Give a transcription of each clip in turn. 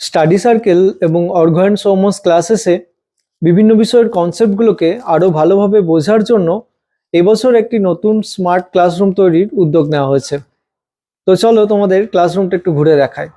Study circle এবং অর্ঘ and সোমস ক্লাসেসে বিভিন্ন বিষয়ের কনসেপ্টগুলোকে আরও ভালোভাবে বোঝার জন্য এবছর একটি নতুন স্মার্ট ক্লাসরুম তৈরির উদ্যোগ নেওয়া হয়েছে। তো চলো তোমাদের ক্লাসরুমটা একটু ঘুরে দেখায়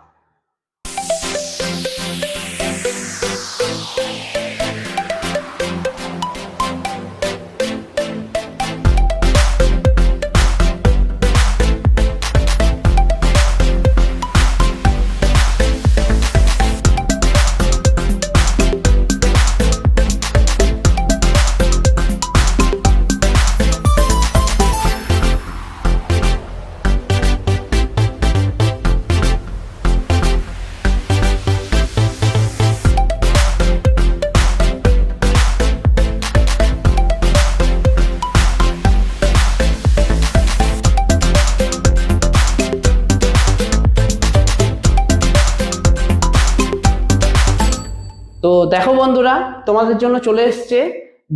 তো দেখো বন্ধুরা, তোমাদের জন্য চলে এসছে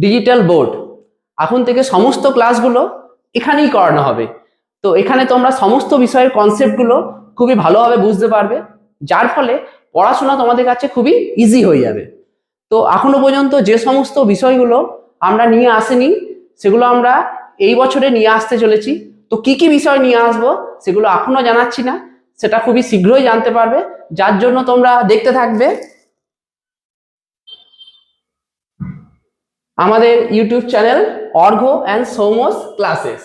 ডিজিটাল বোর্ড এখন থেকে সমস্ত ক্লাসগুলো এখানেই করানো হবে। তো এখানে তোমরা সমস্ত বিষয়ের কনসেপ্টগুলো খুবই ভালোভাবে বুঝতে পারবে। যার ফলে পড়াশোনা তোমাদের কাছে খুবই ইজি হয়ে যাবে। তো এখনও পর্যন্ত যে সমস্ত বিষয়গুলো আমরা নিয়ে আসিনি, সেগুলো আমরা এই বছরে নিয়ে আসতে চলেছি। তো কি কি বিষয় নিয়ে আসব, সেগুলো এখনও জানাচ্ছি না। সেটা খুবই শীঘ্রই জানতে পারবে। যার জন্য তোমরা দেখতে থাকবে। আমাদের YouTube channel Argha and Soumos classes